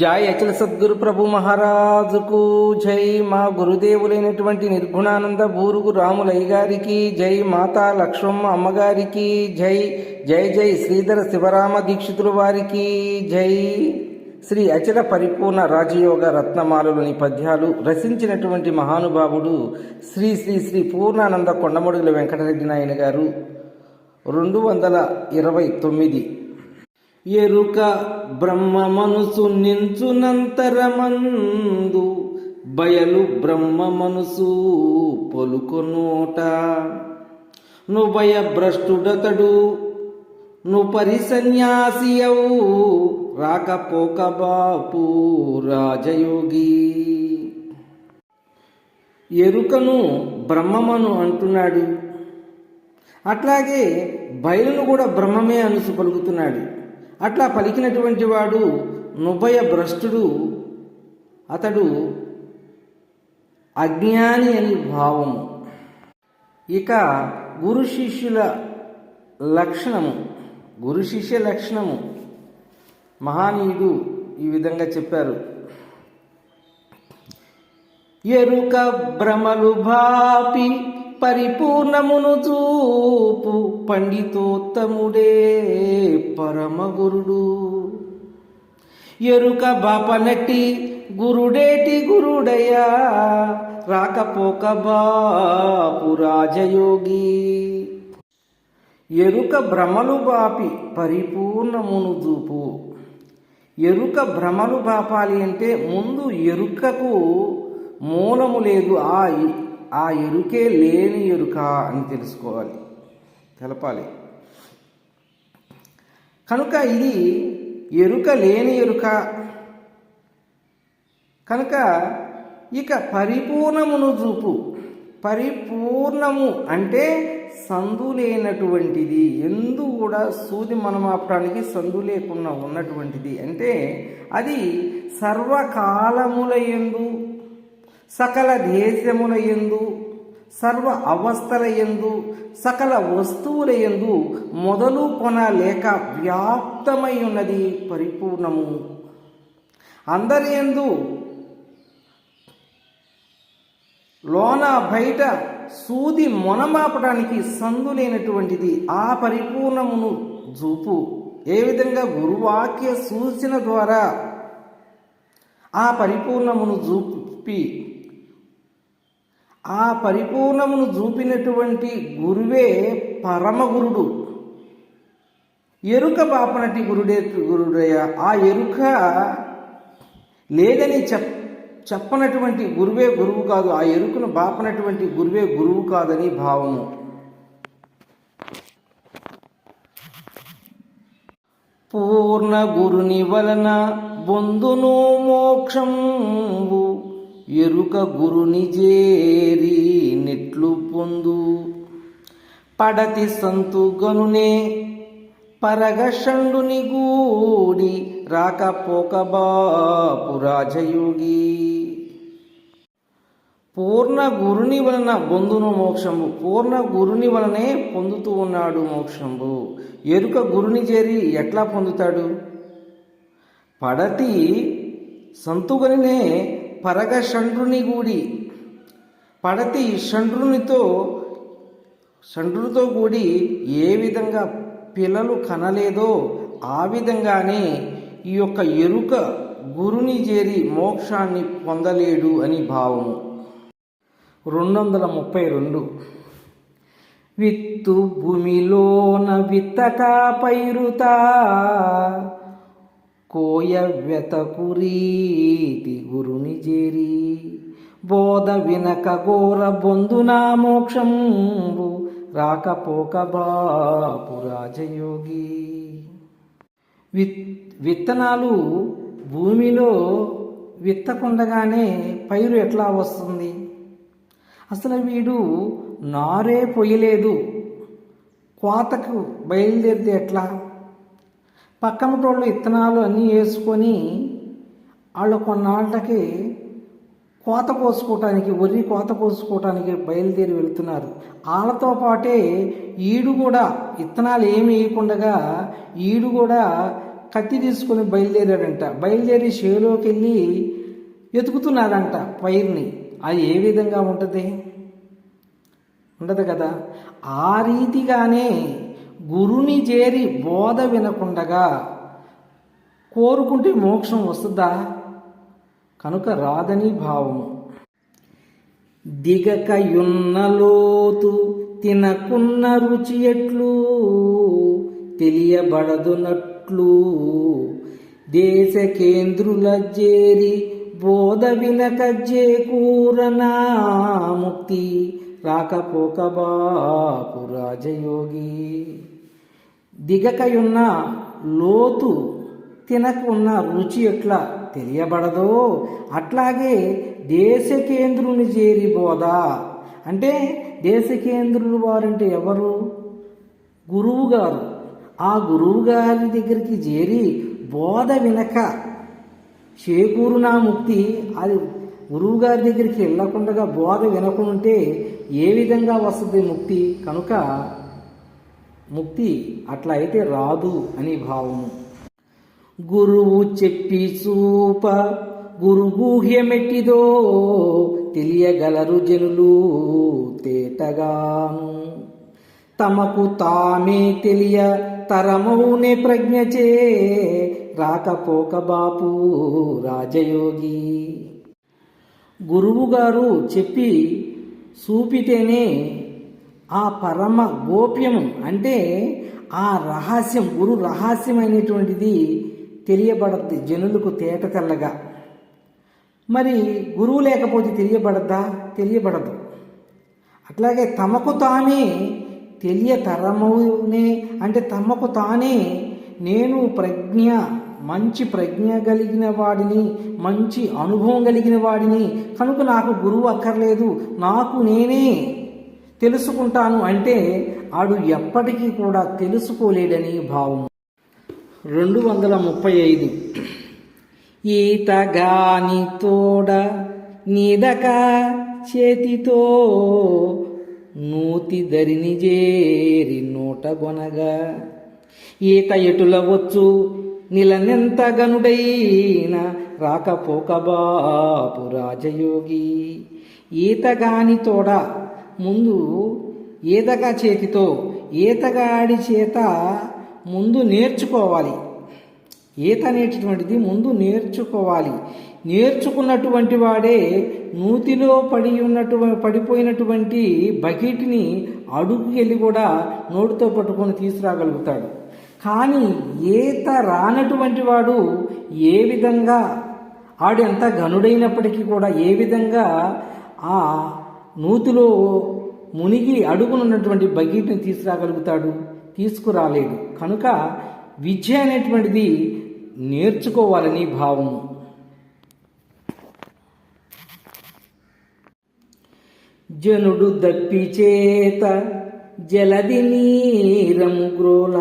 జై అచల సద్గురు ప్రభు మహారాజుకు జై. మా గురుదేవులైనటువంటి నిర్గుణానంద బూరుగు రాములయ్య గారికి జై. మాతా లక్ష్మమ్మ అమ్మగారికి జై. జై జై శ్రీధర శివరామ దీక్షితుల వారికి జై. శ్రీ అచల పరిపూర్ణ రాజయోగ రత్నమాలలోని పద్యాలు రచించినటువంటి మహానుభావుడు శ్రీ శ్రీ శ్రీ పూర్ణానంద కొండమడుగుల వెంకటరెడ్డి నాయన గారు. రెండు వందల ఇరవై తొమ్మిది ఎరుక బ్రహ్మ మనసు నించునంతరమందు బయలు బ్రహ్మ మనసు పలుకొనోట నుభయ భ్రష్టుడతడు ను పరిసన్యాసియవు రాకపోక బాపు రాజయోగి. ఎరుకను బ్రహ్మమను అంటున్నాడు. అట్లాగే బయలును కూడా బ్రహ్మమే అనుసు పలుకుతున్నాడు. అట్లా పలికినటువంటి వాడు నుభయ భ్రష్టుడు అతడు అజ్ఞాని అని భావము. ఇక గురు శిష్యుల లక్షణము. గురు శిష్య లక్షణము. మహానీయుడు ఈ విధంగా చెప్పారు. ఎరుక భ్రమలు భాపి పరిపూర్ణమును చూపు పండితోత్తముడే పరమగురుడు. ఎరుక బాపనటి గురుడేటి గురుడయ్యా రాకపోక బాపు రాజయోగి. ఎరుక భ్రమలు బాపి పరిపూర్ణమును చూపు. ఎరుక భ్రమలు బాపాలి అంటే ముందు ఎరుకకు మూలము లేదు ఆ ఆ ఎరుకే లేని ఎరుక అని తెలుసుకోవాలి. తెలపాలి. కనుక ఇది ఎరుక లేని ఎరుక. కనుక ఇక పరిపూర్ణమును చూపు. పరిపూర్ణము అంటే సందు లేనటువంటిది. ఎందు కూడా సూది మనమాపడానికి సందు లేకుండా ఉన్నటువంటిది. అంటే అది సర్వకాలముల ఎందు సకల దేశముల ఎందు సర్వ అవస్థల ఎందు సకల వస్తువుల ఎందు మొదలు కొన లేక వ్యాప్తమై ఉన్నది పరిపూర్ణము. అందరి ఎందు లోన బయట సూది మొనమాపడానికి సందు లేనటువంటిది ఆ పరిపూర్ణమును చూపు. ఏ విధంగా గురువాక్య సూచన ద్వారా ఆ పరిపూర్ణమును చూపి ఆ పరిపూర్ణమును చూపినటువంటి గురువే పరమగురుడు. ఎరుక బాపనటి గురుడే గురుడయ ఆ ఎరుక లేదని చెప్ చెప్పనటువంటి గురువే గురువు కాదు. ఆ ఎరుకను బాపనటువంటి గురువే గురువు కాదని భావము. పూర్ణ గురుని వలన బొందును మోక్షం ఎరుక గురుని చేరి నెట్లు పొందు. పడతి సంతుగనునే పరగషండుని గూడి రాకపోక బాపు రాజయోగి. పూర్ణ గురుని వలన బొందును మోక్షంబు పూర్ణ గురుని వలనే పొందుతూ ఉన్నాడు మోక్షంబు. ఎరుక గురుని చేరి ఎట్లా పొందుతాడు? పడతి సంతుగనినే పరగ షండ్రుని గూడి. పడతి షండ్రునితో షండ్రునితో కూడి ఏ విధంగా పిల్లలు కనలేదో ఆ విధంగానే ఈ యొక్క ఎరుక గురుని చేరి మోక్షాన్ని పొందలేడు అని భావము. రెండు వందల ముప్పై రెండు విత్తు భూమిలోన విత్తక పైరుతా. కోయ వెతకురీతి గురుని చేరి బోధ వినక ఘోర బొందునా మోక్షంబు రాకపోక బాపు రాజయోగి. విత్ విత్తనాలు భూమిలో విత్తకుండగానే పైరు ఎట్లా వస్తుంది? అసలు వీడు నారే పొయ్యలేదు. కోతకు బయలుదేరితే ఎట్లా? పక్కమటోళ్ళు విత్తనాలు అన్నీ వేసుకొని వాళ్ళు కొన్నాళ్ళకి కోత కోసుకోవటానికి వరి కోత కోసుకోవటానికి బయలుదేరి వెళ్తున్నారు. వాళ్ళతో పాటే ఈడు కూడా ఇత్తనాలు ఏమి వేయకుండా ఈడు కూడా కత్తి తీసుకొని బయలుదేరాడంట. బయలుదేరి షేలోకి వెళ్ళి వెతుకుతున్నాడంట పైర్ని. అది ఏ విధంగా ఉంటుంది? ఉండదు కదా? ఆ రీతిగానే గురుని చేరి బోధ వినకుండగా కోరుకుంటే మోక్షం వస్తుందా? కనుక రాదని భావము. దిగకయున్న లోతు తినకున్న రుచి ఎట్లు? తెలియబడదునట్లు దేశ కేంద్రుల చేరి బోధ వినక కూరనా ముక్తి రాకపోక బాపు రాజయోగి. దిగకయున్న లోతు తినకున్న రుచి ఎట్లా తెలియబడదో అట్లాగే దేశకేంద్రుని చేరి బోధ. అంటే దేశకేంద్రులు వారంటే ఎవరు? గురువు గారు ఆ గురువు గారి దగ్గరికి చేరి బోధ వినక చేకూరునా ముక్తి. అది గురువు గారి దగ్గరికి వెళ్ళకుండా బోధ వినకుంటే ఏ విధంగా వస్తుంది ముక్తి? కనుక ముక్తి అట్లా అయితే రాదు అని భావము. గురువు చెప్పి చూప గురుగుహ్యమెట్టిదో తెలియగలరు జనులు తేటగాను. తమకు తామే తెలియ తరమౌనే ప్రజ్ఞచే రాకపోక బాపు రాజయోగి. గురువుగారు చెప్పి చూపితేనే ఆ పరమ గోప్యము అంటే ఆ రహస్యం గురు రహస్యమైనటువంటిది తెలియబడద్ది జనులకు తేట తెల్లగా. మరి గురువు లేకపోతే తెలియబడద్దా? తెలియబడదు. అట్లాగే తమకు తామే తెలియతరమునే అంటే తమకు తానే నేను ప్రజ్ఞ మంచి ప్రజ్ఞ కలిగిన వాడిని మంచి అనుభవం కలిగిన వాడిని. కనుక నాకు గురువు అక్కర్లేదు నాకు నేనే తెలుసుకుంటాను అంటే ఆడు ఎప్పటికీ కూడా తెలుసుకోలేడని భావం. రెండు వందల ముప్పై ఐదు. ఈతగాని తోడ నీదక చేతితో నూతి ధరిని చేరి నూట గొనగా. ఈత ఎటుల వచ్చు నిలనెంత గనుడైన రాకపోక బాపు రాజయోగి. ఈతగాని తోడ ముందు ఈతగా చేతితో ఈతగాడి చేత ముందు నేర్చుకోవాలి. ఈత అనేటటువంటిది ముందు నేర్చుకోవాలి. నేర్చుకున్నటువంటి వాడే నూతిలో పడి ఉన్నటు పడిపోయినటువంటి బకెట్ని అడుగు వెళ్ళి కూడా నోటితో పట్టుకొని తీసుకురాగలుగుతాడు. కానీ ఈత రానటువంటి వాడు ఏ విధంగా ఆడు ఎంత గనుడైనప్పటికీ కూడా ఏ విధంగా ఆ నూతిలో మునిగి అడుగునున్నటువంటి బకెట్ని తీసుకురాగలుగుతాడు తీసుకురాలేడు. కనుక విద్య అనేటువంటిది నేర్చుకోవాలని భావము. జనుడు దప్పి చేత జలది నీరము గ్రోల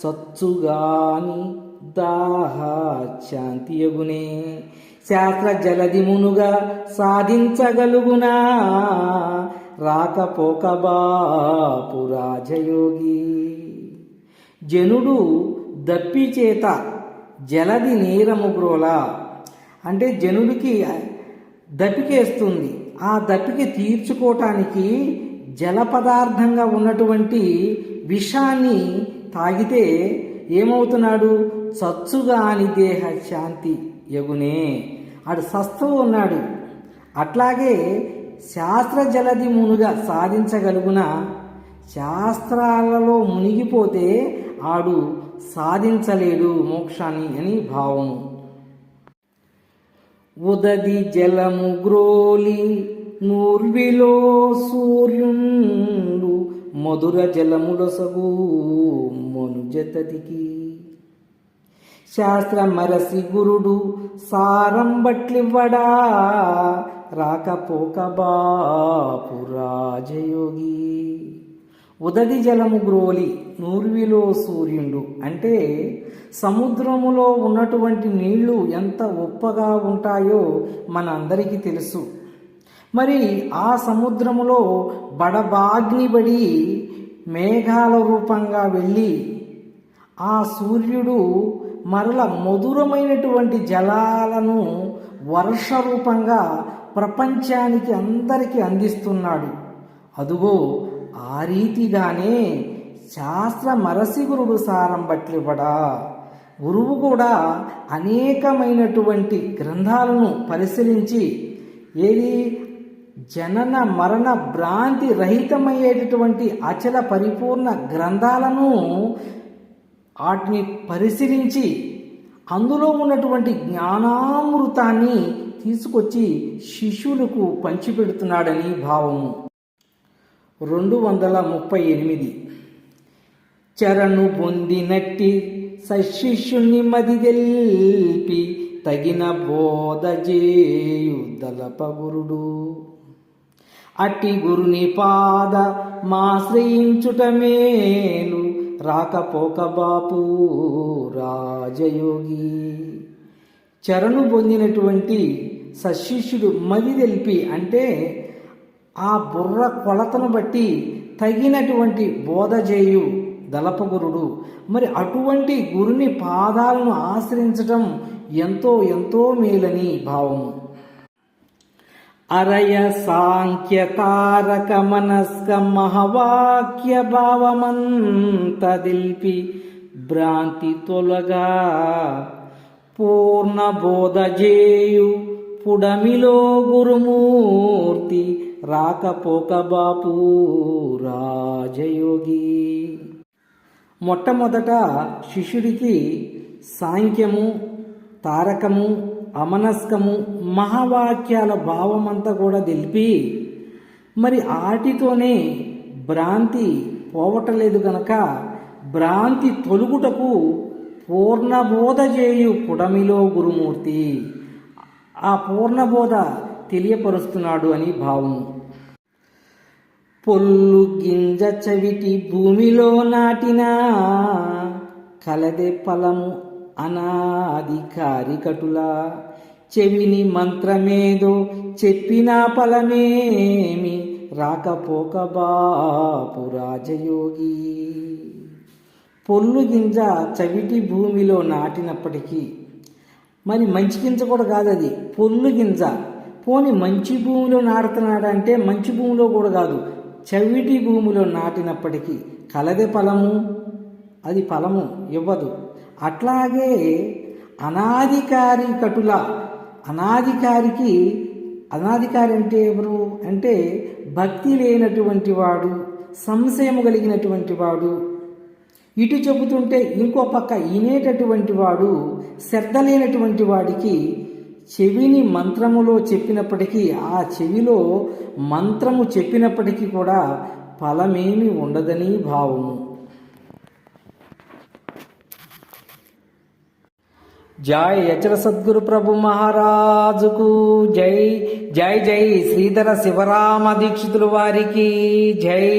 చచ్చుగాని దాహ శాంతియగునే శాస్త్ర జలది మునుగా సాధించగలుగునా? రాకపోక బాపు రాజయోగి. జనుడు దప్పి చేత జలది నీరము గ్రోల అంటే జనుడికి దప్పికేస్తుంది. ఆ దప్పికి తీర్చుకోవటానికి జల పదార్థంగా ఉన్నటువంటి విషాన్ని తాగితే ఏమవుతున్నాడు? చచ్చుగాని దేహ శాంతి యగునే ఆడు సస్తవు ఉన్నాడు. అట్లాగే శాస్త్ర జలది మునుగా సాధించగలుగున శాస్త్రాలలో మునిగిపోతే ఆడు సాధించలేడు మోక్షాన్ని అని భావము. ఉదది జలము గ్రోలి నూర్విలో సూర్యుండు మధుర జలములసగు మనుజతదికి. శాస్త్రమరసి గురుడు సారం బట్లివ్వడా? రాకపోక బాపు రాజయోగి. ఉదది జలము గ్రోలి నూర్విలో సూర్యుడు. అంటే సముద్రములో ఉన్నటువంటి నీళ్ళు ఎంత ఉప్పగా ఉంటాయో మనందరికీ తెలుసు. మరి ఆ సముద్రములో బడబాగ్నిబడి మేఘాల రూపంగా వెళ్ళి ఆ సూర్యుడు మరల మధురమైనటువంటి జలాలను వర్ష రూపంగా ప్రపంచానికి అందరికీ అందిస్తున్నాడు. అదుగో ఆ రీతిగానే శాస్త్ర మరసిగురుడు సారం బట్లివ్వడా? గురువు కూడా అనేకమైనటువంటి గ్రంథాలను పరిశీలించి ఏది జనన మరణ భ్రాంతి రహితమయ్యేటటువంటి అచల పరిపూర్ణ గ్రంథాలను వాటిని పరిశీలించి అందులో ఉన్నటువంటి జ్ఞానామృతాన్ని తీసుకొచ్చి శిష్యులకు పంచిపెడుతున్నాడని భావము. రెండు వందల ముప్పై ఎనిమిది. చరణు పొందినట్టి సశిష్యుని మదిదెల్పి తగిన బోధజేయుదలపగురుడు అట్టి గురుని పాద మాశ్రయించుట మేలు రాకపోక బాపు రాజయోగి. చరణు పొందినటువంటి సశిష్యుడు మదిదెల్పి అంటే ఆ బుర్ర కొలతను బట్టి తగినటువంటి బోధ చేయు దళపగురుడు. మరి అటువంటి గురుని పాదాలను ఆశ్రయించటం ఎంతో ఎంతో మేలని భావము. అరయ సాంఖ్య తారక మనస్క మహవాక్య భావమంత భ్రాంతి తొలగా పూర్ణ బోధ చేయు పుడమిలో గురుమూర్తి రాకపోక బాపు రాజయోగి. మొట్టమొదట శిష్యుడికి సాంఖ్యము తారకము అమనస్కము మహావాక్యాల భావమంతా కూడా తెలిపి మరి ఆటితోనే భ్రాంతి పోవటలేదు గనక భ్రాంతి తొలుగుటకు పూర్ణబోధ చేయు పుడమిలో గురుమూర్తి. ఆ పూర్ణబోధ తెలియపరుస్తున్నాడు అని భావము పొల్లు గింజ చవిటి భూమిలో నాటినా కలదే ఫలము అనాధికారి కటులా. చెవిని మంత్రమేదో చెప్పినా ఫలమేమి? రాకపోక బాపు రాజయోగి. పొల్లు గింజ చవిటి భూమిలో నాటినప్పటికీ మరి మంచి గింజ కూడా కాదు అది. పొల్లు గింజ. పోని మంచి భూమిలో నాటుతున్నాడంటే మంచి భూమిలో కూడా కాదు. చవిటి భూమిలో నాటినప్పటికీ కలదే ఫలము? అది ఫలము ఇవ్వదు. అట్లాగే అనాధికారి కటుల అనాధికారికి అనాధికారి అంటే ఎవరు? అంటే భక్తి లేనటువంటి వాడు సంశయము కలిగినటువంటి వాడు. ఇటు చెబుతుంటే ఇంకో పక్క ఇనేటటువంటి వాడు శ్రద్ధ లేనటువంటి వాడికి చెవిని మంత్రములో చెప్పినప్పటికీ ఆ చెవిలో మంత్రము చెప్పినప్పటికీ కూడా ఫలమేమి ఉండదని భావము. జై యచర సద్గురు ప్రభు మహారాజుకు. జై జై జై శ్రీధర శివరామ దీక్షితులు వారికి. జై.